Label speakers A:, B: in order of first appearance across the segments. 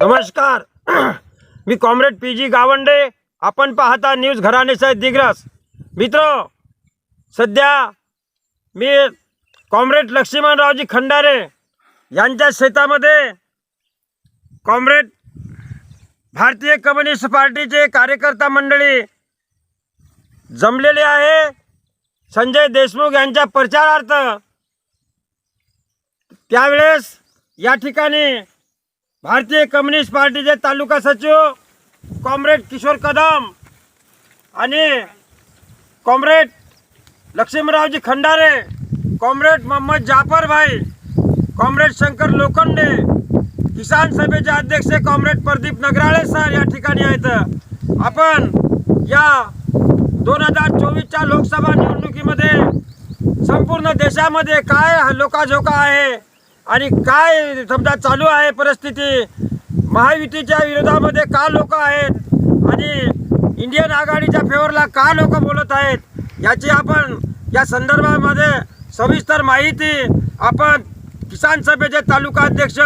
A: नमस्कार. मी comrade P G Gawande. आपण पाहता न्यूज घराणेसह दिग्रस. मित्र सध्या मी कॉम्रेड लक्ष्मणरावजी खंडारे यांच्या शेतामध्ये कॉम्रेड भारतीय कम्युनिस्ट पार्टीचे कार्यकर्ता मंडळी जमलेले आहे. संजय देशमुख यांच्या प्रचारार्थ त्यावेळेस या ठिकाणी भारतीय कम्युनिस्ट पार्टीचे तालुका सचिव कॉम्रेड किशोर कदम आणि comrade Laxmiraoji Khandare comrade Mohammad Jafar Bhai comrade Shankar Lokhande किसान सभेचे अध्यक्ष कॉम्रेड प्रदीप नगराळे सर या ठिकाणी आहेत. आपण या दोन हजार चोवीसच्या लोकसभा निवडणुकीमध्ये संपूर्ण देशामध्ये काय लोकाझोका आहे? आणि काय समजा चालू आहे परिस्थिती महायुतीच्या विरोधामध्ये का लोक आहेत आणि इंडियन आघाडीच्या फेवरला का लोक बोलत आहेत याची आपण या संदर्भामध्ये सविस्तर माहिती आपण किसान सभेचे तालुका अध्यक्ष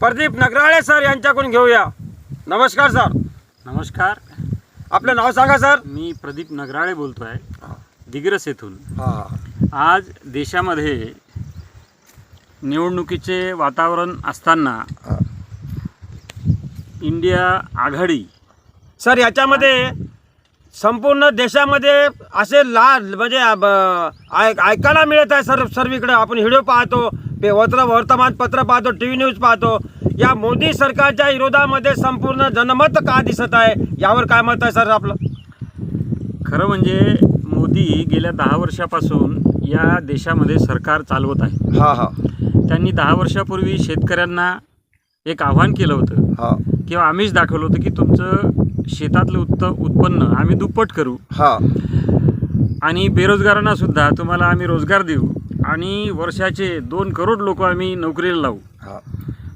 A: प्रदीप नगराळे सर यांच्याकडून घेऊया. नमस्कार सर.
B: नमस्कार.
A: आपलं नाव सांगा सर.
B: मी प्रदीप नगराळे बोलतो आहे दिग्रस येथून.
A: हां.
B: आज देशामध्ये निवडणुकीचे वातावरण असताना इंडिया आघाडी.
A: सर याच्यामध्ये संपूर्ण देशामध्ये असे लाल म्हणजे ऐक- ऐकायला मिळत आहे सर सर्वीकडे. आपण व्हिडिओ पाहतो पे वत्र वर्तमानपत्र पाहतो टी व्ही न्यूज पाहतो. या मोदी सरकारच्या विरोधामध्ये संपूर्ण जनमत का दिसत आहे? यावर काय मत आहे सर आपलं?
B: खरं म्हणजे मोदी गेल्या दहा वर्षापासून या देशामध्ये सरकार चालवत आहे.
A: हा हा.
B: त्यांनी दहा वर्षापूर्वी शेतकऱ्यांना एक आव्हान केलं होतं.
A: हा.
B: किंवा आम्हीच दाखवलं होतं की तुमचं शेतातलं उत्त उत्पन्न आम्ही दुप्पट करू.
A: हा.
B: आणि बेरोजगारांना सुद्धा तुम्हाला आम्ही रोजगार देऊ. आणि वर्षाचे दोन करोड लोक आम्ही नोकरीला लावू.
A: हा.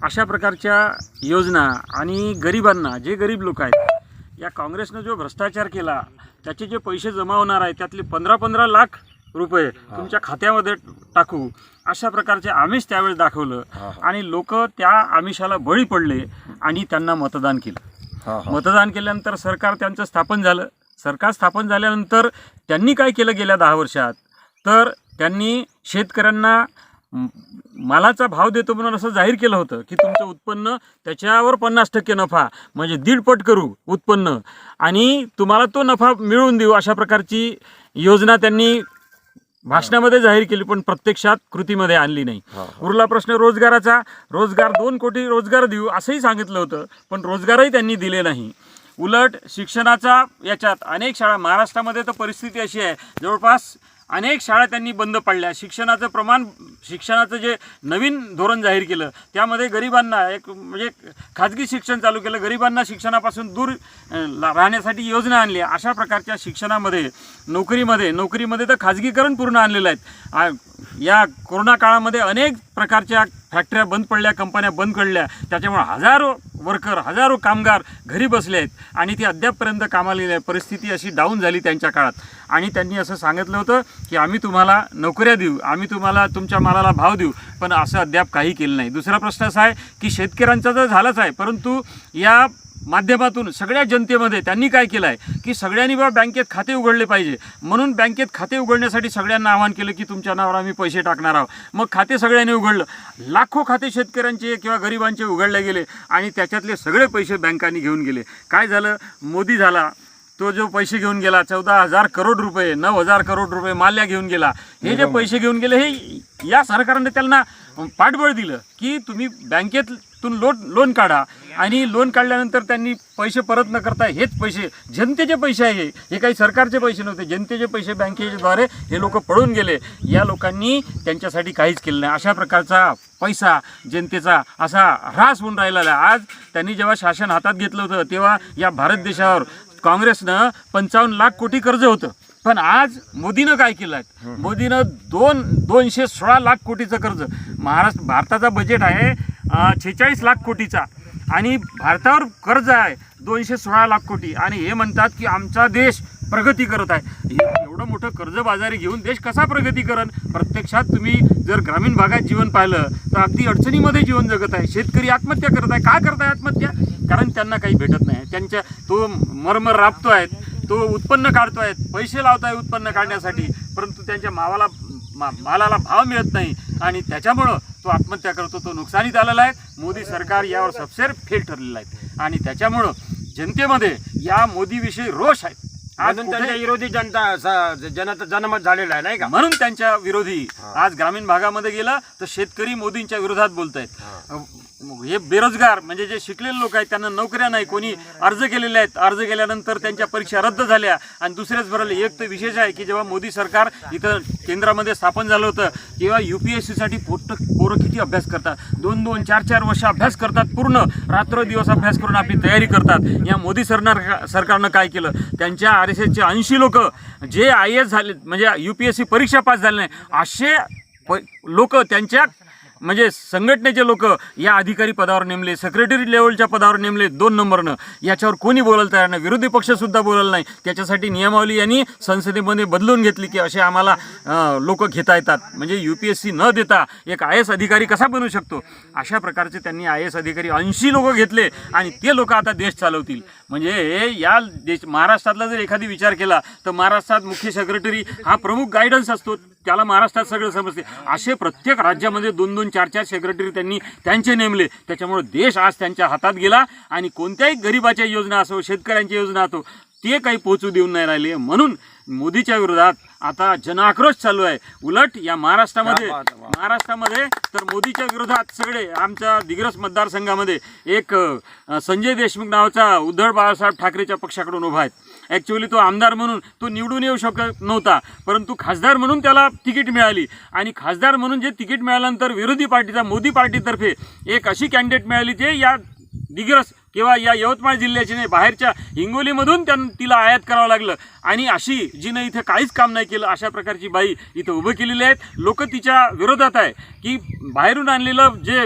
B: अशा प्रकारच्या योजना आणि गरिबांना जे गरीब लोक आहेत या काँग्रेसनं जो भ्रष्टाचार केला त्याचे जे पैसे जमा होणार आहेत त्यातले पंधरा पंधरा लाख रुपये तुमच्या खात्यामध्ये टाकू. अशा प्रकारचे आमिष त्यावेळेस दाखवलं. आणि लोक त्या आमिषाला बळी पडले आणि त्यांना मतदान केलं. मतदान केल्यानंतर सरकार त्यांचं स्थापन झालं. सरकार स्थापन झाल्यानंतर त्यांनी काय केलं गेल्या दहा वर्षात? तर त्यांनी शेतकऱ्यांना मालाचा भाव देतो म्हणून असं जाहीर केलं होतं की तुमचं उत्पन्न त्याच्यावर पन्नास टक्के नफा म्हणजे दीडपट करू उत्पन्न. आणि तुम्हाला तो नफा मिळवून देऊ अशा प्रकारची योजना त्यांनी भाषणामध्ये जाहीर केली पण प्रत्यक्षात कृतीमध्ये आणली नाही. उरला प्रश्न रोजगाराचा. रोजगार दोन कोटी रोजगार देऊ असंही सांगितलं होतं पण रोजगारही त्यांनी दिले नाही. उलट शिक्षणाचा याच्यात अनेक शाळा महाराष्ट्रामध्ये तर परिस्थिती अशी आहे. जवळपास अनेक शाळा त्यांनी बंद पाडल्या. शिक्षणाचं प्रमाण शिक्षणाचं जे नवीन धोरण जाहीर केलं त्यामध्ये गरिबांना एक म्हणजे खाजगी शिक्षण चालू केलं गरिबांना शिक्षणापासून दूर ला- राहण्यासाठी योजना आणली. अशा प्रकारच्या शिक्षणामध्ये नोकरीमध्ये नोकरीमध्ये तर खाजगीकरण पूर्ण आणलेलं आहे. या कोरोना काळामध्ये अनेक प्रकारच्या फॅक्टऱ्या बंद पडल्या कंपन्या बंद पडल्या त्याच्यामुळे हजारो वर्कर हजारो कामगार घरी बसले आहेत आणि ते अद्यापपर्यंत कामाला गेले. परिस्थिती अशी डाऊन झाली त्यांच्या काळात. आणि त्यांनी असं सांगितलं होतं की आम्ही तुम्हाला नोकऱ्या देऊ आम्ही तुम्हाला तुमच्या मालाला भाव देऊ पण असं अद्याप काही केलं नाही. दुसरा प्रश्न असा आहे की शेतकऱ्यांचा तर झालाच आहे परंतु या माध्यमातून सगळ्या जनतेमध्ये त्यांनी काय केलं आहे की सगळ्यांनी बाबा बँकेत खाते उघडले पाहिजे. म्हणून बँकेत खाते उघडण्यासाठी सगळ्यांना आवाहन केलं की तुमच्या नावावर आम्ही पैसे टाकणार आहोत. मग खाते सगळ्यांनी उघडलं. लाखो खाते शेतकऱ्यांचे किंवा गरिबांचे उघडले गेले आणि त्याच्यातले सगळे पैसे बँकांनी घेऊन गेले. काय झालं? मोदी झाला. तो जो पैसे घेऊन गेला चौदा हजार करोड रुपये नऊ हजार करोड रुपये माल्या घेऊन गेला. हे जे पैसे घेऊन गेले हे या सरकारने त्यांना पाठबळ दिलं की तुम्ही बँकेतून लोन लोन काढा. आणि लोन काढल्यानंतर त्यांनी पैसे परत न करता हेच पैसे जनतेचे पैसे आहे हे. काही सरकारचे पैसे नव्हते. जनतेचे पैसे बँकेद्वारे हे लोक पळून गेले. या लोकांनी त्यांच्यासाठी काहीच केलं नाही. अशा प्रकारचा पैसा जनतेचा असा ह्रास होऊन राहिलेला आज त्यांनी जेव्हा शासन हातात घेतलं होतं तेव्हा या भारत देशावर काँग्रेसनं पंचावन्न लाख कोटी कर्ज होतं. पण आज मोदीनं काय केलं आहे मोदीनं दोन दोनशे सोळा लाख कोटीचं कर्ज. महाराष्ट्र भारताचा बजेट आहे छेचाळीस लाख कोटीचा. आणि भारतावर कर्ज आहे. दोनशे सोळा लाख कोटी. आणि हे म्हणतात की आमचा देश प्रगती करत आहे. एवढं मोठं कर्जबाजारी घेऊन देश कसा प्रगती करण प्रत्यक्षात तुम्ही जर ग्रामीण भागात जीवन पाहिलं तर अगदी अडचणीमध्ये जीवन जगत आहे. शेतकरी आत्महत्या करत आहे. का करत आहे आत्महत्या? कारण त्यांना काही भेटत नाही. त्यांच्या तो मर्म आहेत तो उत्पन्न काढतो आहेत पैसे लावत आहे उत्पन्न काढण्यासाठी. परंतु त्यांच्या मावाला मा मालाला भाव मिळत नाही. आणि त्याच्यामुळं तो आत्महत्या करतो तो नुकसानीत आलेला आहे. मोदी सरकार यावर सबसेर फेल ठरलेलं आहे. आणि त्याच्यामुळं जनतेमध्ये या मोदीविषयी रोष आहे. आज कुठे-
A: त्यांच्या विरोधी जनता स- जनता जनमत झालेला आहे नाही का?
B: म्हणून त्यांच्या विरोधी आज ग्रामीण भागामध्ये गेलं तर शेतकरी मोदींच्या विरोधात बोलत आहेत हे बेरोजगार म्हणजे जे शिकलेले लोक आहेत त्यांना नोकऱ्या नाही कोणी अर्ज केलेले आहेत. अर्ज केल्यानंतर त्यांच्या परीक्षा रद्द झाल्या आणि दुसऱ्याच भरले. एक तर विशेष आहे की जेव्हा मोदी सरकार इथं केंद्रामध्ये स्थापन झालं होतं तेव्हा यू पी एस सीसाठी पोट पोरं किती अभ्यास करतात? दोन दोन चार चार वर्ष अभ्यास करतात पूर्ण. रात्र दिवस अभ्यास करून आपली तयारी करतात. या मोदी सरकार सरकारनं काय केलं? त्यांच्या आर एस एसचे ऐंशी लोक जे आय एस झाले म्हणजे यू पी एस सी परीक्षा पास झाले नाही असे प लोक त्यांच्या म्हणजे संघटनेचे लोक या अधिकारी पदावर नेमले सेक्रेटरी लेवलच्या पदावर नेमले दोन नंबरनं. याच्यावर कोणी बोलायला तयार नाही विरोधी पक्षसुद्धा बोलायला नाही. त्याच्यासाठी नियमावली यांनी संसदेमध्ये बदलून घेतली की असे आम्हाला लोक घेता येतात. म्हणजे यू पी एस सी न देता एक आय एस अधिकारी कसा बनू शकतो? अशा प्रकारचे त्यांनी आय एस अधिकारी ऐंशी लोक घेतले आणि ते लोक आता देश चालवतील. म्हणजे या देश महाराष्ट्रातला जर एखादी विचार केला तर महाराष्ट्रात मुख्य सेक्रेटरी हा प्रमुख गायडन्स असतो. त्याला महाराष्ट्रात सगळं समजते. असे प्रत्येक राज्यामध्ये दोन दोन चार चार सेक्रेटरी त्यांनी त्यांचे नेमले. त्याच्यामुळे देश आज त्यांच्या हातात गेला आणि कोणत्याही गरिबाच्या योजना असो शेतकऱ्यांच्या योजना असो ते काही पोहोचू देऊन नाही राहिले. म्हणून मोदीच्या विरोधात आता जनाक्रोश चालू आहे. उलट या महाराष्ट्रामध्ये. महाराष्ट्रामध्ये तर मोदीच्या विरोधात सगळे आमच्या दिग्रस मतदारसंघामध्ये एक संजय देशमुख नावाचा उद्धव बाळासाहेब ठाकरेच्या पक्षाकडून उभा आहेत. ॲक्च्युली तो आमदार म्हणून तो निवडून येऊ शकत नव्हता परंतु खासदार म्हणून त्याला तिकीट मिळाली. आणि खासदार म्हणून जे तिकीट मिळाल्यानंतर विरोधी पार्टीचा मोदी पार्टीतर्फे एक अशी कॅन्डिडेट मिळाली जे या दिग्रस किंवा या यवतमाळ जिल्ह्याची नाही बाहेरच्या हिंगोलीमधून त्यां तिला आयात करावं लागलं. आणि अशी जिनं इथं काहीच काम नाही केलं अशा प्रकारची बाई इथं उभं केलेली आहेत. लोक तिच्या विरोधात आहे की बाहेरून आणलेलं जे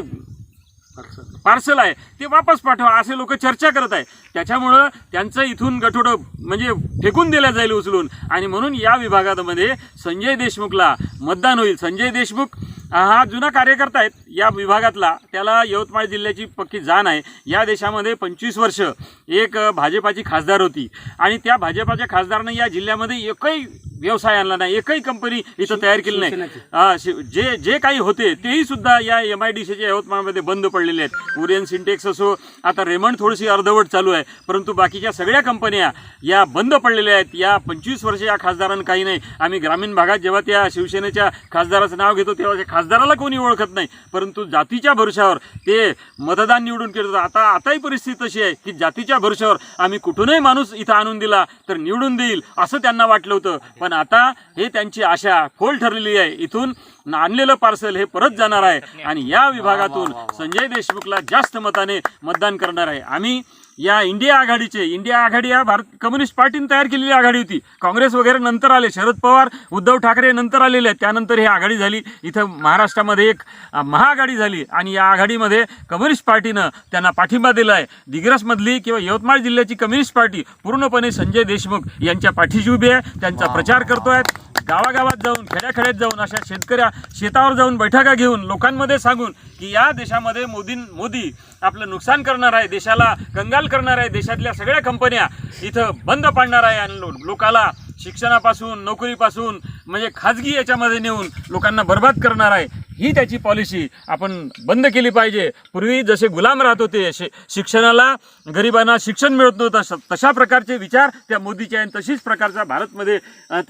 B: पार्सल आहे ते वापस पाठवा असे लोक चर्चा करत आहे त्याच्यामुळं त्यांचं इथून गठोडं म्हणजे फेकून दिलं जाईल उचलून. आणि म्हणून या विभागामध्ये संजय देशमुखला मतदान होईल. संजय देशमुख हा जुना कार्यकर्ता आहेत या विभागातला. त्याला यवतमाळ जिल्ह्याची पक्की जाण आहे. या देशामध्ये पंचवीस वर्ष एक भाजपाची खासदार होती. आणि त्या भाजपाच्या खासदारनं या जिल्ह्यामध्ये एकही व्यवसाय आणला नाही एकही कंपनी इथं तयार केली नाही. जे जे काही होते तेही सुद्धा या एम आय डी सीच्या यवतमाळमध्ये बंद पडलेले आहेत. उरियन सिंटेक्स असो आता रेमंड थोडीशी अर्धवट चालू आहे परंतु बाकीच्या सगळ्या कंपन्या या बंद पडलेल्या आहेत. या पंचवीस वर्ष या खासदारांना काही नाही. आम्ही ग्रामीण भागात जेव्हा त्या शिवसेनेच्या खासदाराचं नाव घेतो तेव्हा त्या खासदाराला कोणी ओळखत नाही. परंतु जातीच्या भरोशावर ते मतदान निवडून केलं आता आताही परिस्थिती तशी आहे की जातीच्या भरोशावर आम्ही कुठूनही माणूस इथं आणून दिला तर निवडून देईल असं त्यांना वाटलं होतं. पण आता हे त्यांची आशा फोल ठरलेली आहे. इथून आणलेलं पार्सल हे परत जाणार आहे आणि या विभागातून संजय देशमुखला जास्त मताने मतदान करणार आहे. आम्ही या इंडिया आघाडीचे इंडिया आघाडी हा भारत कम्युनिस्ट पार्टीने तयार केलेली आघाडी होती. काँग्रेस वगैरे नंतर आले शरद पवार उद्धव ठाकरे नंतर आलेले आहेत. त्यानंतर ही आघाडी झाली. इथं महाराष्ट्रामध्ये एक महाआघाडी झाली. आणि या आघाडीमध्ये कम्युनिस्ट पार्टीनं त्यांना पाठिंबा दिला आहे दिग्रसमधली किंवा यवतमाळ जिल्ह्याची कम्युनिस्ट पार्टी पूर्णपणे संजय देशमुख यांच्या पाठीशी उभी आहे. त्यांचा प्रचार करतोय. गावागावात जाऊन खेड्याखेड्यात जाऊन अशा शेतकऱ्या शेतावर जाऊन बैठका घेऊन लोकांमध्ये सांगून की या देशामध्ये मोदी मोदी आपलं नुकसान करणार आहे देशाला कंगाल करणार आहे देशातल्या सगळ्या कंपन्या इथं बंद पाडणार आहे आणि लोकाला शिक्षणापासून नोकरीपासून म्हणजे खाजगी याच्यामध्ये नेऊन लोकांना बर्बाद करणार आहे. ही त्याची पॉलिसी आपण बंद केली पाहिजे. पूर्वी जसे गुलाम राहत होते शिक्षणाला गरिबांना शिक्षण मिळत नव्हतं तशा- तशा प्रकारचे विचार त्या मोदीचे आहेत. तशीच प्रकारचा भारतमध्ये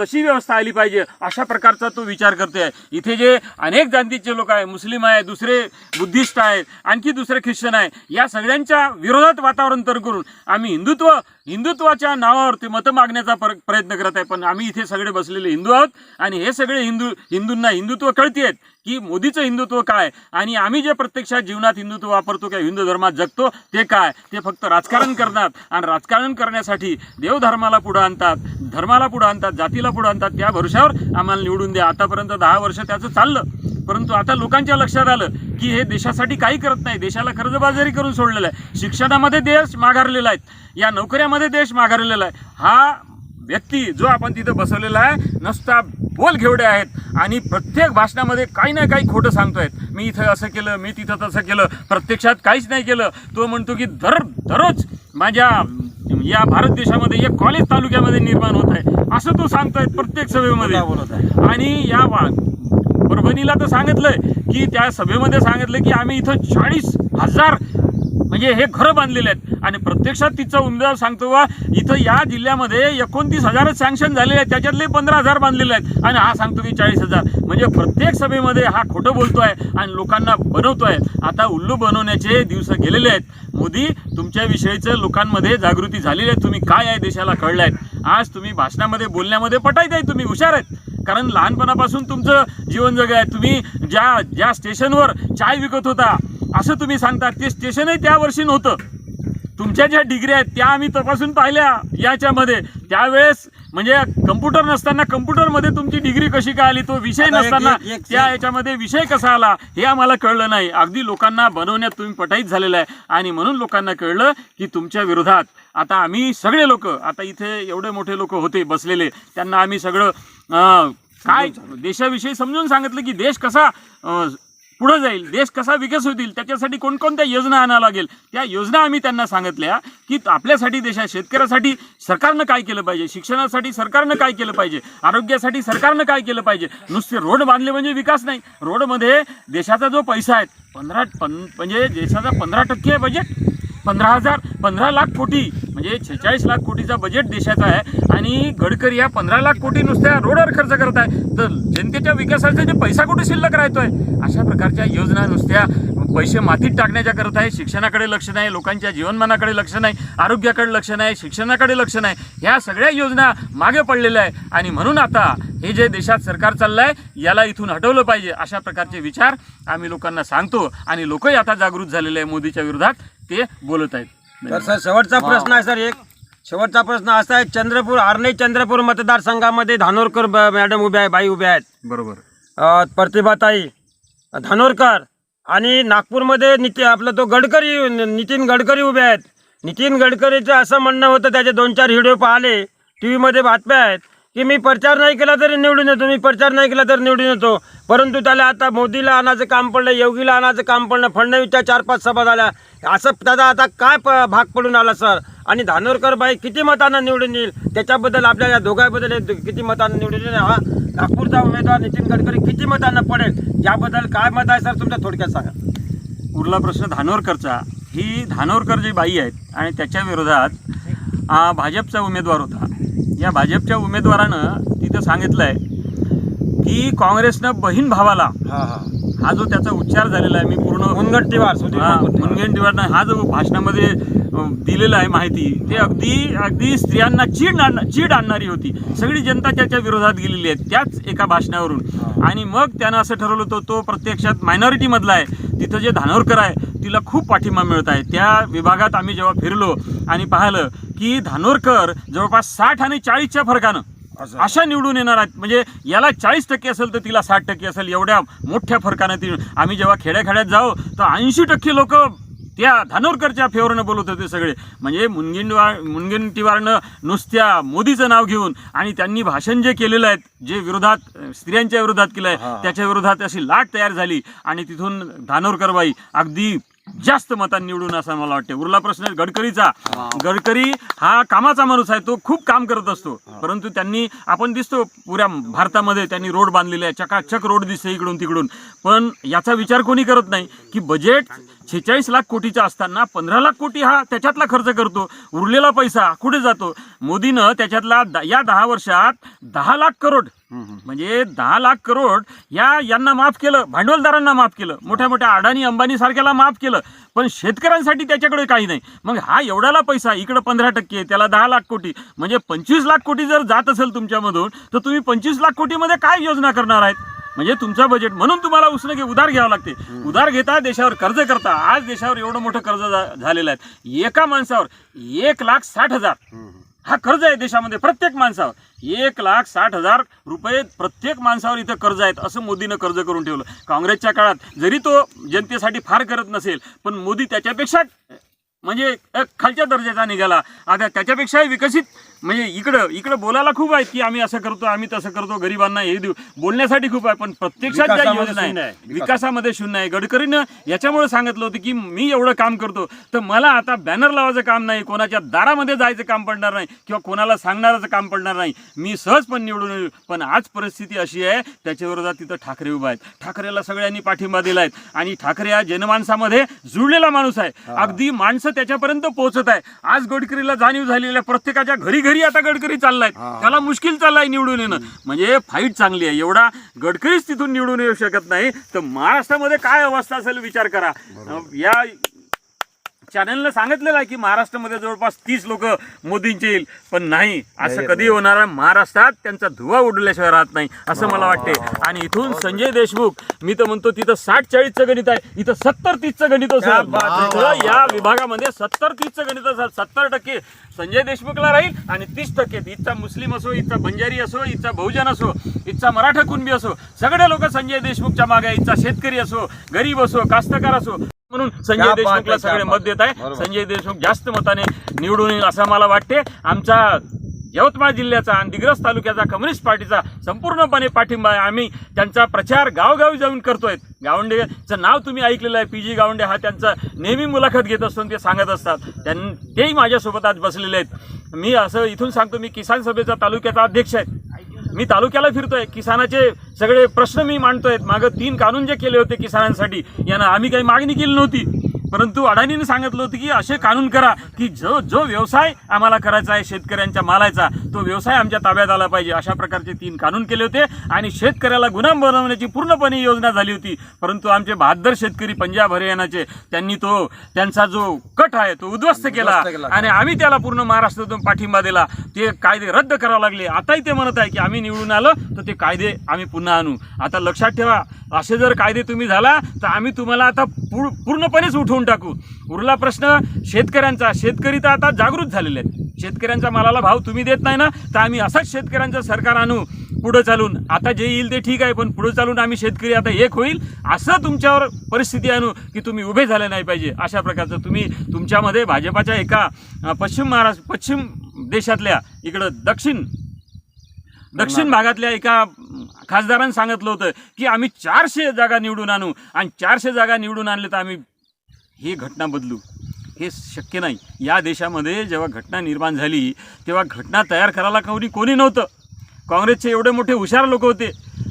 B: तशी व्यवस्था आली पाहिजे. अशा प्रकारचा तो विचार करते आहे इथे जे अनेक जातीचे लोक आहे मुस्लिम आहे दुसरे बुद्धिस्ट आहेत आणखी दुसरे ख्रिश्चन आहे या सगळ्यांच्या विरोधात वातावरण तर करून आम्ही हिंदुत्व हिंदुत्वाच्या नावावर ते मतं मागण्याचा प्रयत्न करत आहे पण आम्ही इथे सगळे बसलेले हिंदू आहोत आणि हे सगळे हिंदू हिंदूंना हिंदुत्व कळते आहेत की मोदीचं हिंदुत्व काय? आणि आम्ही जे प्रत्यक्षात जीवनात हिंदुत्व वापरतो किंवा हिंदू धर्मात जगतो ते काय? ते फक्त राजकारण करतात. आणि राजकारण करण्यासाठी देवधर्माला पुढं आणतात धर्माला पुढं आणतात जातीला पुढं आणतात त्या भरोशावर आम्हाला निवडून द्या. आतापर्यंत दहा वर्ष त्याचं चाललं. परंतु आता लोकांच्या लक्षात आलं की हे देशासाठी काही करत नाही. देशाला कर्जबाजारी करून सोडलेलं आहे. शिक्षणामध्ये देश माघारलेला आहे. या नोकऱ्यामध्ये देश माघारलेला आहे. हा व्यक्ती जो आपण तिथं बसवलेला आहे नुसता बोल घेवडे आहेत. आणि प्रत्येक भाषणामध्ये काही ना काही खोटं सांगतोयत. मी इथं असं केलं मी तिथं तसं केलं प्रत्यक्षात काहीच नाही केलं. तो म्हणतो की दर दररोज माझ्या या भारत देशामध्ये एक कॉलेज तालुक्यामध्ये निर्माण होत आहे. असं तो सांगतोय प्रत्येक सभेमध्ये.
A: बोलत आहे
B: आणि या वा- परभणीला तर सांगितलंय की त्या सभेमध्ये सांगितलं की आम्ही इथं चाळीस हजार म्हणजे हे घरं बांधलेले आहेत. आणि प्रत्यक्षात तिचा उमेदवार सांगतो वा इथं या जिल्ह्यामध्ये एकोणतीस हजारच सँक्शन झालेले आहेत. त्याच्यातले पंधरा हजार बांधलेले आहेत. आणि हा सांगतो की चाळीस हजार. म्हणजे प्रत्येक सभेमध्ये हा खोटं बोलतो आहे आणि लोकांना बनवतो आहे आता उल्लू बनवण्याचे दिवस गेलेले आहेत. मोदी तुमच्याविषयीचं लोकांमध्ये जागृती झालेली आहे. तुम्ही काय आहे देशाला कळलं आहे? आज तुम्ही भाषणामध्ये बोलण्यामध्ये पटायचं आहे. तुम्ही हुशार आहेत. कारण लहानपणापासून तुमचं जीवन जग आहे. तुम्ही ज्या ज्या स्टेशनवर चाय विकत होता असं तुम्ही सांगता ते स्टेशनही त्या वर्षी नव्हतं. तुमच्या ज्या डिग्री आहेत त्या आम्ही तपासून पाहिल्या याच्यामध्ये. त्यावेळेस म्हणजे कम्प्युटर नसताना कम्प्युटरमध्ये तुमची डिग्री कशी काय आली तो विषय नसताना त्या याच्यामध्ये विषय कसा आला हे आम्हाला कळलं नाही. अगदी लोकांना बनवण्यात तुम्ही पटाईत झालेला आहे. आणि म्हणून लोकांना कळलं की तुमच्या विरोधात आता आम्ही सगळे लोक आता इथे एवढे मोठे लोक होते बसलेले त्यांना आम्ही सगळं काय देशाविषयी समजून सांगितलं की देश कसा पुढे जाईल. देश कसा विकास होतील त्याच्यासाठी कोणकोणत्या योजना आणावं लागेल त्या योजना आम्ही त्यांना सांगितल्या की आपल्यासाठी देशात शेतकऱ्यासाठी सरकारनं काय केलं पाहिजे शिक्षणासाठी सरकारनं काय केलं पाहिजे आरोग्यासाठी सरकारनं काय केलं पाहिजे. नुसते रोड बांधले म्हणजे विकास नाही. रोडमध्ये देशाचा जो पैसा आहे पंधरा पन म्हणजे देशाचा पंधरा टक्के बजेट पंधरा हजार पंधरा लाख कोटी म्हणजे छेचाळीस लाख कोटीचा बजेट देशाचा आहे. आणि गडकरी या पंधरा लाख कोटी नुसत्या रोडवर खर्च करत आहे. तर जनतेच्या विकासाचा जे पैसा कुठे शिल्लक राहतोय? अशा प्रकारच्या योजना नुसत्या पैसे मातीत टाकण्याच्या करत आहे. शिक्षणाकडे लक्ष नाही लोकांच्या जीवनमानाकडे लक्ष नाही आरोग्याकडे लक्ष नाही शिक्षणाकडे लक्ष नाही. ह्या सगळ्या योजना मागे पडलेल्या आहे आणि म्हणून आता हे जे देशात सरकार चाललं आहे याला इथून हटवलं पाहिजे अशा प्रकारचे विचार आम्ही लोकांना सांगतो. आणि लोकही आता जागृत झालेले आहे मोदीच्या विरोधात. ते बोलत आहेत.
A: तर सर शेवटचा प्रश्न आहे सर एक. शेवटचा प्रश्न असा आहे चंद्रपूर आर्णी चंद्रपूर मतदारसंघामध्ये धानोरकर मॅडम उभ्या आहे बाई उभ्या आहेत.
B: बरोबर.
A: प्रतिभाताई धानोरकर आणि नागपूरमध्ये निती आपला तो गडकरी नितीन गडकरी उभे आहेत. नितीन गडकरीचं असं म्हणणं होतं त्याचे दोन चार व्हिडिओ पाहिले टी व्हीमध्ये बातम्या आहेत. की मी प्रचार नाही केला तरी निवडून येतो मी प्रचार नाही केला तर निवडून येतो. परंतु त्याला आता मोदीला आणायचं काम पडलं योगीला आणायचं काम पडलं फडणवीसच्या चार पाच सभा झाल्या. असं त्याचा आता काय प भाग पडून आला सर? आणि धानोरकर बाई किती मतांना निवडून येईल? त्याच्याबद्दल आपल्या या दोघांबद्दल किती मतांना निवडून येईल? हा? नागपूरचा उमेदवार नितीन गडकरी किती मतांना पडेल? याबद्दल काय मत आहे सर? तुमच्या थोडक्यात सांगा.
B: उरला प्रश्न धानोरकरचा. ही धानोरकर जी बाई आहेत आणि त्याच्या विरोधात आ, भाजपचा उमेदवार होता. या भाजपच्या उमेदवारानं तिथं सांगितलं आहे की काँग्रेसनं बहीण भावाला
A: हा हा.
B: हा जो त्याचा उच्चार झालेला आहे मी पूर्ण
A: मुनगंटीवार सुधीर
B: हा, हा जो भाषणामध्ये दिलेला आहे माहिती ते अगदी अगदी स्त्रियांना चीड आण चीड आणणारी होती. सगळी जनता त्याच्या विरोधात गेलेली आहे त्याच एका भाषणावरून. आणि मग त्यानं असं ठरवलं होतं तो प्रत्यक्षात मायनॉरिटी मधला आहे. तिथं जे धानोरकर आहे तिला खूप पाठिंबा मिळत आहे त्या विभागात आम्ही जेव्हा फिरलो आणि पाहिलं की धानोरकर जवळपास साठ आणि चाळीसच्या फरकानं. अशा निवडून येणार आहेत म्हणजे याला चाळीस टक्के असेल तर तिला साठ टक्के असेल एवढ्या मोठ्या फरकानं ती आम्ही जेव्हा खेड्याखेड्यात जाऊ तर ऐंशी टक्के लोक त्या धानोरकरच्या फेवरनं बोलत होते सगळे म्हणजे मुनगंटीवार मुनगंटीवारनं नुसत्या मोदीचं नाव घेऊन आणि त्यांनी भाषण जे केलेलं आहे जे विरोधात स्त्रियांच्या विरोधात केलं आहे. त्याच्या विरोधात अशी लाट तयार झाली आणि तिथून धानोरकरबाई अगदी जास्त मतांनी निवडून असं मला वाटते उरला प्रश्न गडकरीचा. गडकरी हा कामाचा माणूस आहे तो खूप काम करत असतो. परंतु त्यांनी आपण दिसतो पुऱ्या भारतामध्ये त्यांनी रोड बांधलेले आहे चकाचक रोड दिसते इकडून तिकडून. पण याचा विचार कोणी करत नाही की बजेट छेचाळीस लाख कोटीचा असताना पंधरा लाख कोटी हा त्याच्यातला खर्च करतो उरलेला पैसा कुठे जातो? मोदीनं त्याच्यातला या दहा वर्षात दहा लाख करोड म्हणजे दहा लाख करोड या यांना माफ केलं भांडवलदारांना माफ केलं मोठ्या मोठ्या अडाणी अंबानी सारख्याला माफ केलं पण शेतकऱ्यांसाठी त्याच्याकडे काही नाही. मग हा एवढाला पैसा इकडं पंधरा टक्के त्याला दहा लाख कोटी. म्हणजे पंचवीस लाख कोटी जर जात असेल तुमच्यामधून तर तुम्ही पंचवीस लाख कोटीमध्ये काय योजना करणार आहेत? म्हणजे तुमचं बजेट म्हणून तुम्हाला उसनं घे उधार घ्यावं लागते. उधार घेता देशावर कर्ज करता. आज देशावर एवढं मोठं कर्ज झालेलं आहे. एका माणसावर एक लाख साठ हजार. हा कर्ज आहे देशामध्ये प्रत्येक माणसावर. एक लाख साठ हजार रुपये प्रत्येक माणसावर इथं कर्ज आहेत असं मोदीनं कर्ज करून ठेवलं. काँग्रेसच्या काळात जरी तो जनतेसाठी फार करत नसेल पण मोदी त्याच्यापेक्षा म्हणजे खालच्या दर्जाचा निघाला. आता त्याच्यापेक्षाही विकसित म्हणजे इकडं इकडं बोलायला खूप आहेत की आम्ही असं करतो आम्ही तसं करतो गरिबांना हे देऊ. बोलण्यासाठी खूप आहे पण प्रत्यक्षात ज्या योजना
A: शून्य
B: आहे.
A: आहे.
B: विकासामध्ये शून्य आहे. गडकरीनं याच्यामुळे सांगितलं होतं की मी एवढं काम करतो तर मला आता बॅनर लावायचं काम नाही कोणाच्या दारामध्ये जायचं काम पडणार नाही किंवा कोणाला सांगणारचं काम पडणार नाही. मी सहज पण निवडून येईल पण आज परिस्थिती अशी आहे त्याच्या विरोधात तिथं ठाकरे उभा आहेत. ठाकरेला सगळ्यांनी पाठिंबा दिलाय. आणि ठाकरे हा जनमानसामध्ये जुळलेला माणूस आहे. अगदी माणसं त्याच्यापर्यंत पोहोचत आहे. आज गडकरीला जाणीव झालेल्या प्रत्येकाच्या घरी घरी आता गडकरी चाललाय. त्याला मुश्किल चाललाय निवडून येणं. म्हणजे फाईट चांगली आहे. एवढा गडकरीच तिथून निवडून येऊ शकत नाही. तर महाराष्ट्रामध्ये काय अवस्था असेल विचार करा. या चॅनलनं सांगितलेलं आहे की महाराष्ट्रामध्ये जवळपास तीस लोक मोदींचे येईल. पण नाही असं कधी होणार आहे? महाराष्ट्रात त्यांचा धुवा उडल्याशिवाय राहत नाही असं मला वाटते आणि इथून संजय देशमुख मी तर म्हणतो तिथं साठ चाळीसचं गणित आहे. इथं सत्तर तीसचं गणित असेल. या विभागामध्ये सत्तर तीसचं गणित असेल. सत्तर टक्के संजय देशमुखला राहील आणि तीस टक्के इथचा मुस्लिम असो इथचा बंजारी असो इथचा बहुजन असो इथचा मराठा कुणबी असो सगळे लोक संजय देशमुखच्या मागे. इथचा शेतकरी असो गरीब असो कास्तकार असो. म्हणून संजय देशमुखला सगळे मत देत आहे. संजय देशमुख जास्त मताने निवडून येईल असं मला वाटते. आमचा यवतमाळ जिल्ह्याचा आणि दिग्रस तालुक्याचा कम्युनिस्ट पार्टीचा संपूर्णपणे पाठिंबा आहे. आम्ही त्यांचा प्रचार गावगावी जाऊन करतोय. गावंडेचं नाव तुम्ही ऐकलेलं आहे. पी जी गावंडे हा त्यांचा नेहमी मुलाखत घेत असतो आणि ते सांगत असतात. त्यां तेही माझ्यासोबत आज बसलेले आहेत. मी असं इथून सांगतो मी किसान सभेचा तालुक्याचा अध्यक्ष आहे. मी तालुक्याला फिरतोय किसानाचे सगळे प्रश्न मी मांडतोय. मागं तीन कानून जे केले होते किसानांसाठी यांना आम्ही काही मागणी केली नव्हती. परंतु अडाणीने सांगितलं होतं की असे कानून करा की जो जो व्यवसाय आम्हाला करायचा आहे शेतकऱ्यांच्या मालाचा तो व्यवसाय आमच्या ताब्यात आला पाहिजे. अशा प्रकारचे तीन कानून केले होते आणि शेतकऱ्याला गुलाम बनवण्याची पूर्णपणे योजना झाली होती. परंतु आमचे बहादर शेतकरी पंजाब हरियाणाचे त्यांनी तो त्यांचा जो कट आहे तो उद्ध्वस्त केला. आणि आम्ही त्याला पूर्ण महाराष्ट्रातून पाठिंबा दिला. ते कायदे रद्द करावे लागले. आताही ते म्हणत आहे की आम्ही निवडून आलो तर ते कायदे आम्ही पुन्हा आणू. आता लक्षात ठेवा असे जर कायदे तुम्ही झाला तर आम्ही तुम्हाला आता पूर- पूर्णपणेच उठवून टाकू. उरला प्रश्न शेतकऱ्यांचा. शेतकरी तर आता जागृत झालेले आहेत. शेतकऱ्यांचा मालाला भाव तुम्ही देत नाही ना तर आम्ही असंच शेतकऱ्यांचं सरकार आणू पुढं चालून. आता जे येईल ते ठीक आहे पण पुढे चालून आम्ही शेतकरी आता एक होईल असं तुमच्यावर परिस्थिती आणू की तुम्ही उभे झाले नाही पाहिजे. अशा प्रकारचं तुम्ही तुमच्यामध्ये भाजपाच्या एका पश्चिम महाराष्ट्र पश्चिम देशातल्या इकडं दक्षिण दक्षिण भागातल्या एका खासदारानं सांगितलं होतं की आम्ही चारशे जागा निवडून आणू. आणि चारशे जागा निवडून आणले तर आम्ही ही घटना बदलू. हे शक्य नाही. या देशामध्ये जेव्हा घटना निर्माण झाली तेव्हा घटना तयार करायला कोणी कोणी नव्हतं. काँग्रेसचे एवढे मोठे हुशार लोक होते.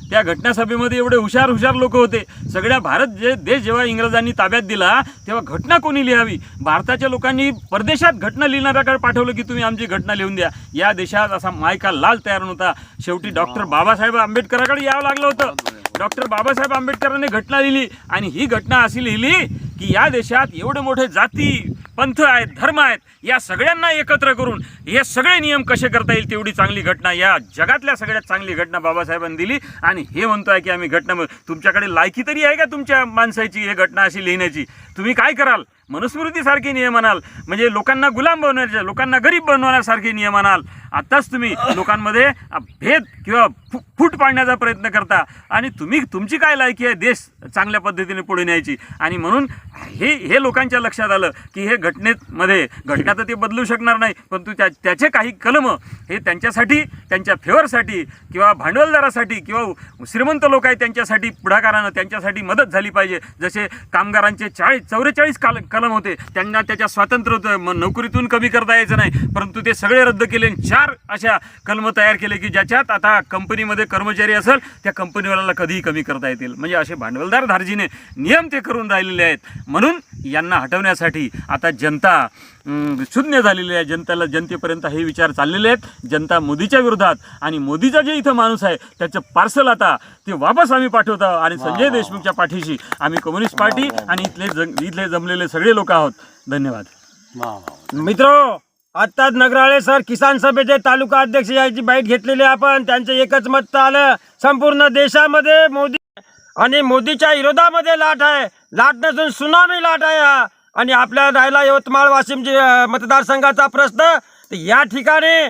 B: त्या घटनासभेमध्ये एवढे हुशार हुशार लोक होते. सगळ्या भारत जे देश जेव्हा इंग्रजांनी ताब्यात दिला तेव्हा घटना कोणी लिहावी? भारताच्या लोकांनी परदेशात घटना लिहिणाऱ्याकडे पाठवलं की तुम्ही आमची घटना लिहून द्या. या देशात असा मायका लाल तयार नव्हता. शेवटी डॉक्टर बाबासाहेब आंबेडकराकडे यावं लागलं होतं. डॉक्टर बाबासाहेब आंबेडकरांनी घटना लिहिली आणि ही घटना अशी लिहिली की या देशात एवढे मोठे जाती पंथ आहेत धर्म आहेत या सगळ्यांना एकत्र करून हे सगळे नियम कसे करता येईल तेवढी चांगली घटना या जगातल्या सगळ्यात चांगली घटना बाबासाहेबांनी दिली. आणि हे म्हणतो आहे की आम्ही घटना तुमच्याकडे लायकी तरी आहे का तुमच्या माणसाची हे घटना अशी लिहिण्याची? तुम्ही काय कराल? मनुस्मृतीसारखे नियम आणाल. म्हणजे लोकांना गुलाम बनवण्याचे लोकांना गरीब बनवण्यासारखे नियम आणाल. आत्ताच तुम्ही लोकांमध्ये भेद किंवा फु- फूट पाडण्याचा प्रयत्न करता. आणि तुम्ही तुमची काय लायकी आहे देश चांगल्या पद्धतीने पुढे न्यायची? आणि म्हणून हे हे लोकांच्या लक्षात आलं की हे घटनेमध्ये घटना तर ते बदलू शकणार नाही परंतु त्या त्याचे काही कलम हे त्यांच्यासाठी त्यांच्या फेवरसाठी किंवा भांडवलदारासाठी किंवा श्रीमंत लोक आहेत त्यांच्यासाठी पुढाकारानं त्यांच्यासाठी मदत झाली पाहिजे. जसे कामगारांचे चाळीस चौवेचाळीस काल कलम होते त्यांना त्याच्या स्वातंत्र्य नोकरीतून कमी करता यायचं नाही. परंतु ते सगळे रद्द केले आणि चार अशा कलम तयार केले की ज्याच्यात आता कंपनीमध्ये कर्मचारी असेल त्या कंपनीवाल्याला कधीही कमी करता येतील. म्हणजे असे भांडवलदार धार्जीने नियम ते करून राहिलेले आहेत. म्हणून यांना हटवण्यासाठी आता जनता शून्य झालेली आहे. जनतेला जनतेपर्यंत हे विचार चाललेले आहेत. जनता मोदीच्या विरोधात आणि मोदीचा जे इथं माणूस आहे त्याचं पार्सल आता ते वापस आम्ही पाठवत आहोत आणि संजय देशमुखच्या पाठीशी आम्ही कम्युनिस्ट पार्टी आणि इथले जग इथले जमलेले सगळे लोक आहोत. धन्यवाद.
A: मित्र आत्ताच नगराळे सर किसान सभेचे तालुका अध्यक्ष याची बाईट घेतलेली आहे आपण. त्यांचं एकच मत आलं संपूर्ण देशामध्ये मोदी आणि मोदीच्या विरोधामध्ये लाट आहे. लाट नसून सुनामी लाट आहे हा. आणि आपल्या राहिला यवतमाळ वाशिम मतदारसंघाचा प्रश्न तर या ठिकाणी